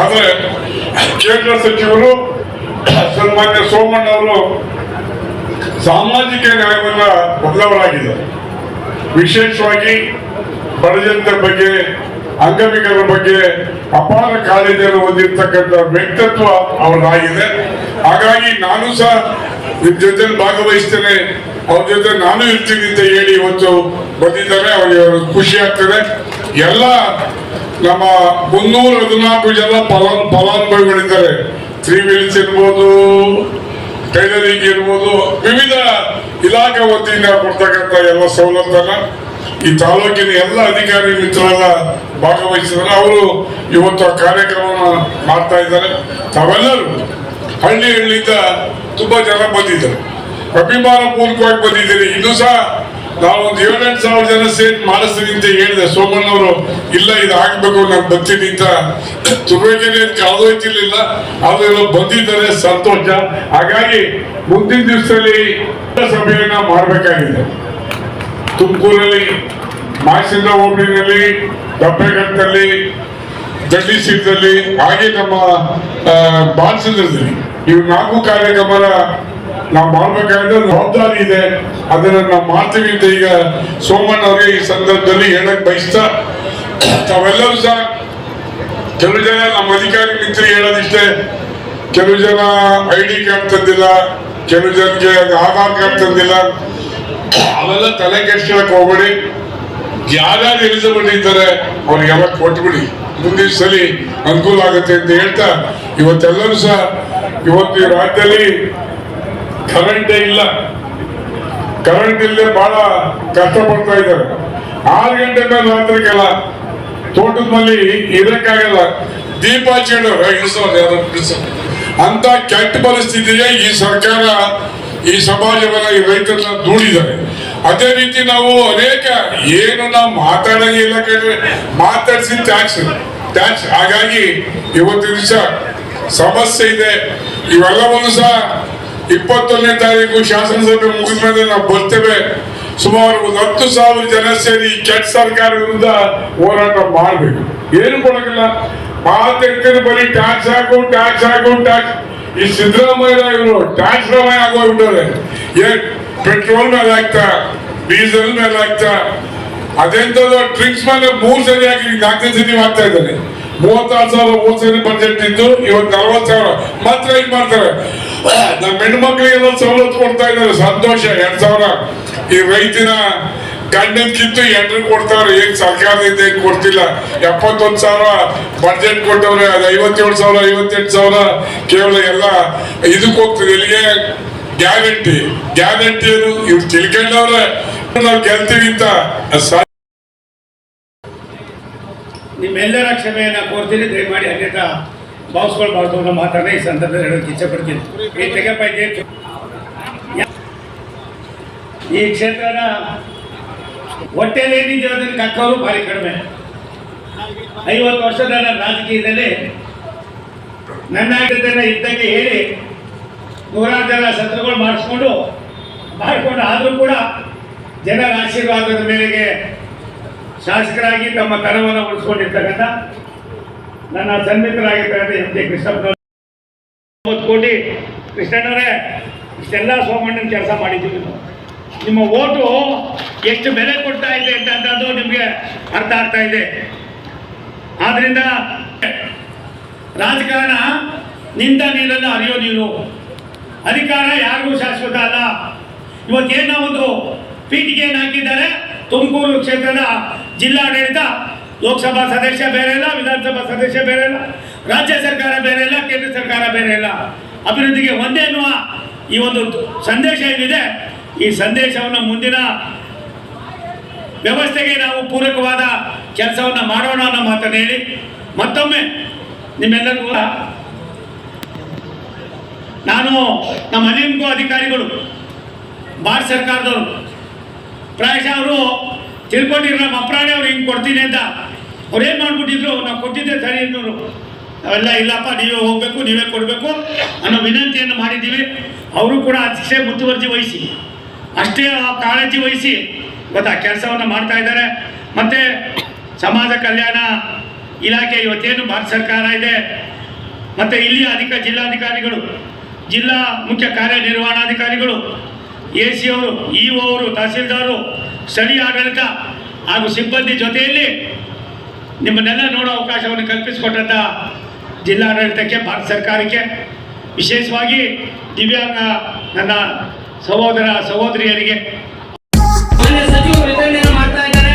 ಆದ್ರೆ ಕೇಂದ್ರ ಸಚಿವರು ಸನ್ಮಾನ್ಯ ಸೋಮಣ್ಣ ಅವರು ಸಾಮಾಜಿಕ ನ್ಯಾಯವನ್ನ ಬದಲಾವಣೆ ವಿಶೇಷವಾಗಿ ಬಡಜನರ ಬಗ್ಗೆ ಅಂಗವಿಕಲರ ಬಗ್ಗೆ ಅಪಾರ ಕಾಳಜಿಯನ್ನು ಹೊಂದಿರತಕ್ಕಂಥ ವ್ಯಕ್ತಿತ್ವ ಅವರಾಗಿದೆ. ಹಾಗಾಗಿ ನಾನು ಸಹ ಇದ್ರ ಜೊತೆ ಭಾಗವಹಿಸ್ತೇನೆ. ಅವ್ರ ಜೊತೆ ನಾನು ಇರ್ತೀನಿ ಅಂತ ಹೇಳಿ ಇವತ್ತು ಬಂದಿದ್ದಾರೆ. ಅವರಿಗೆ ಖುಷಿ ಆಗ್ತದೆ. ಎಲ್ಲ ನಮ್ಮ ಮುನ್ನೂರ ಹದಿನಾಲ್ಕು ಜನ ಫಲಾನ್ ಫಲಾನುಭವಿಗಳಿದ್ದಾರೆ. ತ್ರೀ ವೀಲ್ಸ್ ಇರ್ಬೋದು, ಟೈಲರಿಂಗ್ ಇರ್ಬೋದು, ವಿವಿಧ ಇಲಾಖೆ ವತಿಯಿಂದ ಕೊಡ್ತಕ್ಕಂಥ ಎಲ್ಲ ಸೌಲಭ್ಯನ ಈ ತಾಲೂಕಿನ ಎಲ್ಲ ಅಧಿಕಾರಿ ಮಿತ್ರರೆಲ್ಲ ಭಾಗವಹಿಸಿದ್ದಾರೆ. ಅವರು ಇವತ್ತು ಕಾರ್ಯಕ್ರಮವನ್ನು ಮಾಡ್ತಾ ಇದ್ದಾರೆ. ತಾವೆಲ್ಲರೂ ಹಳ್ಳಿ ಹಳ್ಳಿಯಿಂದ ತುಂಬಾ ಜನ ಬಂದಿದ್ದಾರೆ. ಅಭಿಮಾನ ಪೂರ್ವಕವಾಗಿ ಬಂದಿದ್ದೀರಿ. ಇನ್ನೂ ಸಹ ನಾವು ಒಂದು ಏಳೆಂಟು ಸಾವಿರ ಜನ ಸೇರಿ ಮಾಡಿಸ್ತೀನಿ ಅಂತ ಹೇಳಿದೆ ಸೋಮಣ್ಣವರು ಇಲ್ಲ, ಇದು ಆಗ್ಬೇಕು, ನಾನು ಬರ್ತೀನಿ ಅಂತ. ತುರುವೇಕೆರೆ ಆದ್ರೆ ಬಂದಿದ್ದಾರೆ, ಸಂತೋಷ. ಹಾಗಾಗಿ ಮುಂದಿನ ದಿವಸದಲ್ಲಿ ಸಭೆಯನ್ನ ಮಾಡಬೇಕಾಗಿದೆ. ತುಮಕೂರಲ್ಲಿ, ಮಾಸಿಂದ ಹೋಬಳಿನಲ್ಲಿ ದಬ್ಬೆಘಟ್ಟದಲ್ಲಿ ದಡ್ಡಿ ಸೀಟ್ನಲ್ಲಿ ಹಾಗೆ ನಮ್ಮ ಬಾಲಚಂದ್ರದಲ್ಲಿ ಇವು ನಾಲ್ಕು ಕಾರ್ಯಕ್ರಮನ ನಾವು ಮಾಡ್ಬೇಕಾದ್ರೆ ಜವಾಬ್ದಾರಿ ಇದೆ. ಅದನ್ನ ನಾವು ಮಾಡ್ತೀವಿ ಅಂತ ಈಗ ಸೋಮಣ್ಣ ಅವರಿಗೆ ಈ ಸಂದರ್ಭದಲ್ಲಿ ಹೇಳಕ್ ಬಯಸ್ತಾ ತಾವೆಲ್ಲರೂ ಸಹ ಕೆಲವು ಜನ ನಮ್ಮ ಅಧಿಕಾರಿ ಮಿತ್ರ ಹೇಳೋದಿಷ್ಟೇ, ಕೆಲವು ಜನ ಐ ಡಿ ಕಾರ್ಡ್ ತಂದಿಲ್ಲ, ಕೆಲವು ಜನಕ್ಕೆ ಆಧಾರ್ ಕಾರ್ಡ್ ತಂದಿಲ್ಲ. ಅವೆಲ್ಲ ತಲೆ ಕೆಡ್ಸ್ಕೊಳಕ್ ಹೋಗ್ಬೇಡಿ. ಯಾರ್ಯಾರು ಎಲಿಜಿಬಲ್ ಇದ್ದಾರೆ ಅವ್ರಿಗೆಲ್ಲ ಕೊಟ್ಬಿಡಿ ಮುಂದಿನ ಸಲ ಅನುಕೂಲ ಆಗುತ್ತೆ ಅಂತ ಹೇಳ್ತಾ, ಇವತ್ತೆಲ್ಲರೂ ಸಹ ಇವತ್ತು ಈ ರಾಜ್ಯದಲ್ಲಿ ಕರೆಂಟೇ ಇಲ್ಲ. ಕರೆಂಟ್ ಇಲ್ಲದೆ ಬಹಳ ಕಷ್ಟಪಡ್ತಾ ಇದ್ದಾರೆ. ಆರು ಗಂಟೆ ಮೇಲೆ ರಾತ್ರಿಗೆಲ್ಲ ತೋಟದ ಮಲ್ಲಿ ಇರಕ್ಕಾಗಲ್ಲ. ದೀಪ ಇಳಿಸೋರು ಅಂತ ಕೆಟ್ಟ ಪರಿಸ್ಥಿತಿಗೆ ಈ ಸರ್ಕಾರ, ಈ ಸಮಾಜವನ್ನ ಈ ರೈತರನ್ನ ದೂಡಿದ್ದಾರೆ. ಅದೇ ರೀತಿ ನಾವು ಅನೇಕ, ಏನು ನಾವು ಮಾತಾಡಂಗಿಲ್ಲ ಕೇಳಿದ್ರೆ ಮಾತಾಡಿಸಿ ಟ್ಯಾಕ್ಸ್ ಟ್ಯಾಕ್ಸ್ ಹಾಗಾಗಿ ಇವತ್ತು ದಿವಸ ಸಮಸ್ಯೆ ಇದೆ. ಇವೆಲ್ಲವನ್ನು ಸಹ ಇಪ್ಪತ್ತೊಂದನೇ ತಾರೀಕು ಶಾಸನಸಭೆ ಮುಗಿದ ಮೇಲೆ ನಾವು ಬರ್ತೇವೆ. ಸುಮಾರು ಒಂದು ಹತ್ತು ಸಾವಿರ ಜನ ಸೇರಿ ಕೆಟ್ಟ ಸರ್ಕಾರ ವಿರುದ್ಧ ಹೋರಾಟ ಮಾಡಬೇಕು. ಏನು ಕೊಡಕ್ಕಿಲ್ಲ. ಮಾತಾಡ್ತಾರೆ ಬರೀ ಟ್ಯಾಕ್ಸ್ ಹಾಕು ಟ್ಯಾಕ್ಸ್ ಹಾಕು, ಟ್ಯಾಕ್ಸ್. ಈ ಸಿದ್ದರಾಮಯ್ಯ ಇವರು ಟ್ಯಾಕ್ಸ್ ರಾಮಯ್ಯ ಆಗೋಗ್ಬಿಟ್ಟವ್ರೆ. ಏನ್ ಪೆಟ್ರೋಲ್ ಮೇಲೆ ಹಾಕ್ತಾ, ಡೀಸೆಲ್ ಮೇಲೆ ಹಾಕ್ತಾ ಅದೆಂತದೋ ಟ್ರಿಕ್ಸ್ ಮೇಲೆ ಮೂರ್ ಸರಿ ಹಾಕಿ ನಾಲ್ಕನೇ ಸರಿ ಮಾಡ್ತಾ ಇದ್ದಾರೆ. ಮೂವತ್ತಾರು ಸಾವಿರ ಮೂರ್ ಸರಿ ಬಜೆಟ್ ಇದ್ದು, ಇವತ್ತು ನಲ್ವತ್ತು ಸಾವಿರ. ಮಾತ್ರ ಇದು ಮಾಡ್ತಾರೆ? ನಮ್ಮ ಹೆಣ್ಮಕ್ಳಿಗೆಲ್ಲ ಸವಲತ್ತು ಕೊಡ್ತಾ ಇದ್ದಾರೆ, ಸಂತೋಷ, ಎರಡ್ ಸಾವಿರ. ಈ ರೈತಿನ ಗಂಡನ್ ಕಿತ್ತು ಎಂಟ್ರು ಕೊಡ್ತಾರೆ, ಏನ್ ಸರ್ಕಾರದಿಂದ ಏನ್ ಕೊಡ್ತಿಲ್ಲ. ಎಪ್ಪತ್ತೊಂದು ಸಾವಿರ ಬಡ್ಜೆಟ್ ಕೊಟ್ಟವ್ರೆ, ಅದು ಐವತ್ತೇಳು ಸಾವಿರ, ಐವತ್ತೆಂಟು ಸಾವಿರ, ಕೇವಲ ಎಲ್ಲ ಇದಕ್ಕೆ ಹೋಗ್ತದೆ. ಇಲ್ಲಿಗೆ ಗ್ಯಾರಂಟಿ ಗ್ಯಾರಂಟಿ ಏನು? ಇವ್ರು ತಿಳ್ಕೊಂಡವ್ರೆ. ನಾವು ಗೆಲ್ತೀವಿ ಅಂತ. ನಿಮ್ಮೆಲ್ಲರ ಕ್ಷಮೆಯನ್ನ ಕೋರ್ತೀನಿ ದಯಮಾಡಿ ಅನ್ಯತಾ ಭಾವಿಸ್ಕೊಳ್ಬಾರ್ದು ಅನ್ನೋ ಮಾತನ್ನ ಈ ಸಂದರ್ಭದಲ್ಲಿ ಹೇಳೋಕೆ ಇಚ್ಛೆಪಡ್ತೀನಿ ಈ ತೆಗೆಪ್ಪ ಇದೇನು ಈ ಕ್ಷೇತ್ರನ ಹೊಟ್ಟೆಲಿ ಏನಿದೆ ಅದನ್ನು ಭಾರಿ ಕಡಿಮೆ. ಐವತ್ತು ವರ್ಷದ ನನ್ನ ರಾಜಕೀಯದಲ್ಲಿ ನನ್ನ ಇದ್ದಂಗೆ ಹೇಳಿ ನೂರಾರು ಜನ ಸತ್ರಗಳು ಮಾಡಿಸ್ಕೊಂಡು, ಮಾಡಿಕೊಂಡು ಆದರೂ ಕೂಡ ಜನರ ಆಶೀರ್ವಾದದ ಮೇರೆಗೆ ಶಾಸಕರಾಗಿ ತಮ್ಮ ಕನವನ್ನು ಉಳಿಸ್ಕೊಂಡಿರ್ತಕ್ಕಂಥ ನನ್ನ ಸನ್ನಿಹಿತರಾಗಿರ್ತಕ್ಕಂಥ ಎಂ ಜೆ ಕೃಷ್ಣಪ್ಪನವರು ಕೋಟಿ ಕೃಷ್ಣಣ್ಣವರೇ ಇಷ್ಟೆಲ್ಲ ಸೋಮಣ್ಣನ ಕೆಲಸ ಮಾಡಿದ್ದೀವಿ ನಿಮ್ಮ ಓಟು ಎಷ್ಟು ಬೆಲೆ ಕೊಡ್ತಾ ಇದೆ ಅಂತದ್ದು ನಿಮಗೆ ಅರ್ಥ ಆಗ್ತಾ ಇದೆ. ಆದ್ರಿಂದ ರಾಜಕಾರಣ ನಿಂತ ನೀರನ್ನು ಅರಿಯೋ ನೀರು. ಅಧಿಕಾರ ಯಾರಿಗೂ ಶಾಶ್ವತ ಅಲ್ಲ. ಇವತ್ತೇನೋ ಒಂದು ಪೀಠಿಗೆಯನ್ನು ಹಾಕಿದ್ದಾರೆ ತುಮಕೂರು ಕ್ಷೇತ್ರದ ಜಿಲ್ಲಾಡಳಿತ. ಲೋಕಸಭಾ ಸದಸ್ಯ ಬೇರೆ ಇಲ್ಲ, ವಿಧಾನಸಭಾ ಸದಸ್ಯ ಬೇರೆ ಇಲ್ಲ, ರಾಜ್ಯ ಸರ್ಕಾರ ಬೇರೆ ಇಲ್ಲ, ಕೇಂದ್ರ ಸರ್ಕಾರ ಬೇರೆ ಇಲ್ಲ. ಅಭಿವೃದ್ಧಿಗೆ ಒಂದೇ ಎನ್ನುವ ಈ ಒಂದು ಸಂದೇಶ ಏನಿದೆ, ಈ ಸಂದೇಶವನ್ನು ಮುಂದಿನ ವ್ಯವಸ್ಥೆಗೆ ನಾವು ಪೂರಕವಾದ ಕೆಲಸವನ್ನು ಮಾಡೋಣ ಅನ್ನೋ ಮಾತನ್ನು ಹೇಳಿ. ಮತ್ತೊಮ್ಮೆ ನಿಮ್ಮೆಲ್ಲರಿಗೂ ನಾನು ನಮ್ಮ ಅನಿಮಗೂ ಅಧಿಕಾರಿಗಳು, ಭಾರತ ಸರ್ಕಾರದವರು, ಪ್ರಾಯಶಃ ಅವರು ತಿಳ್ಕೊಂಡಿರೋ ನಮ್ಮ ಅಪ್ರಾಣಿ ಅವ್ರು ಹಿಂಗೆ ಕೊಡ್ತೀನಿ ಅಂತ ಅವ್ರು ಏನು ಮಾಡ್ಬಿಟ್ಟಿದ್ರು? ನಾವು ಕೊಟ್ಟಿದ್ದೆ ಸರಿ ಅನ್ನೋರು ಅವೆಲ್ಲ ಇಲ್ಲಪ್ಪ, ನೀವೇ ಹೋಗಬೇಕು, ನೀವೇ ಕೊಡಬೇಕು ಅನ್ನೋ ವಿನಂತಿಯನ್ನು ಮಾಡಿದ್ದೀವಿ. ಅವರು ಕೂಡ ಅಷ್ಟೇ ಮುತುವರ್ಜಿ ವಹಿಸಿ, ಅಷ್ಟೇ ಆ ಕಾಳಜಿ ವಹಿಸಿ, ಗೊತ್ತಾ, ಕೆಲಸವನ್ನು ಮಾಡ್ತಾ ಇದ್ದಾರೆ. ಮತ್ತು ಸಮಾಜ ಕಲ್ಯಾಣ ಇಲಾಖೆ ಇವತ್ತೇನು ಭಾರತ ಸರ್ಕಾರ ಇದೆ. ಮತ್ತು ಇಲ್ಲಿಯ ಅಧಿಕ ಜಿಲ್ಲಾಧಿಕಾರಿಗಳು, ಜಿಲ್ಲಾ ಮುಖ್ಯ ಕಾರ್ಯನಿರ್ವಹಣಾಧಿಕಾರಿಗಳು, ಎ ಸಿ ಅವರು, ಇ ಒ ಅವರು ತಹಸೀಲ್ದಾರರು ಸ್ಥಳೀಯ ಆಡಳಿತ ಹಾಗೂ ಸಿಬ್ಬಂದಿ ಜೊತೆಯಲ್ಲಿ ನಿಮ್ಮನ್ನೆಲ್ಲ ನೋಡೋ ಅವಕಾಶವನ್ನು ಕಲ್ಪಿಸಿಕೊಟ್ಟಂಥ ಜಿಲ್ಲಾಡಳಿತಕ್ಕೆ ಭಾರತ ಸರ್ಕಾರಕ್ಕೆ ವಿಶೇಷವಾಗಿ ದಿವ್ಯಾಂಗ ನನ್ನ ಸಹೋದರ ಸಹೋದರಿಯರಿಗೆ. ಮಾಡ್ತಾ ಇದ್ದಾರೆ.